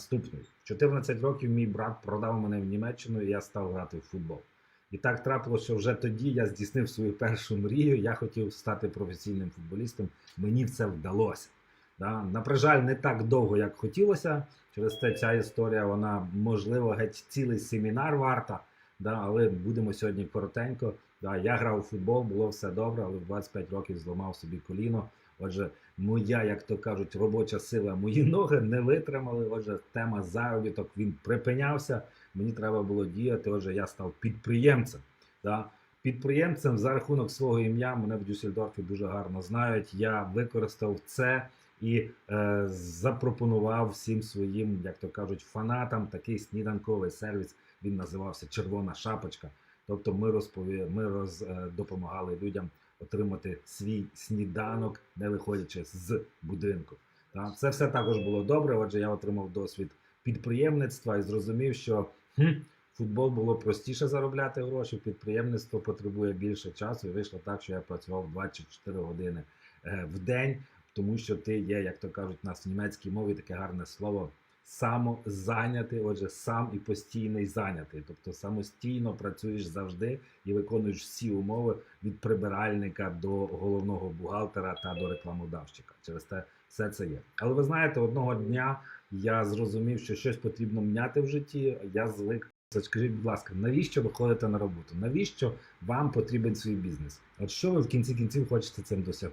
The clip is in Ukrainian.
наступний. В 14 років мій брат продав мене в Німеччину, і я став грати в футбол. І так трапилося, що вже тоді я здійснив свою першу мрію. Я хотів стати професійним футболістом. Мені це вдалося. Да? На жаль, не так довго, як хотілося. Через те ця історія, вона можливо геть цілий семінар варта. Да? Але будемо сьогодні коротенько. Да? Я грав у футбол, було все добре, але в 25 років зламав собі коліно. Отже, моя, як то кажуть, робоча сила, мої ноги не витримали. Отже, тема заробіток він припинявся. Мені треба було діяти. Отже, я став підприємцем. Да? Підприємцем за рахунок свого ім'я мене в Дюссельдорфі дуже гарно знають. Я використав це і е, запропонував всім своїм, як то кажуть, фанатам такий сніданковий сервіс. Він називався Червона шапочка. Тобто, ми розпові... ми роз... е, допомагали людям отримати свій сніданок, не виходячи з будинку. Та? Це все також було добре. Отже, я отримав досвід підприємництва і зрозумів, що хм, футбол було простіше заробляти гроші, підприємництво потребує більше часу. І вийшло так, що я працював 24 години е, в день, тому що ти є, як то кажуть, у нас в німецькій мові таке гарне слово. Самозайнятий, отже, сам і постійний зайнятий. Тобто самостійно працюєш завжди і виконуєш всі умови від прибиральника до головного бухгалтера та до рекламодавщика. Через те все це є. Але ви знаєте, одного дня я зрозумів, що щось потрібно міняти в житті. Я звик. Скажіть, будь ласка, навіщо ви ходите на роботу? Навіщо вам потрібен свій бізнес? От що ви в кінці кінців хочете цим досягнути?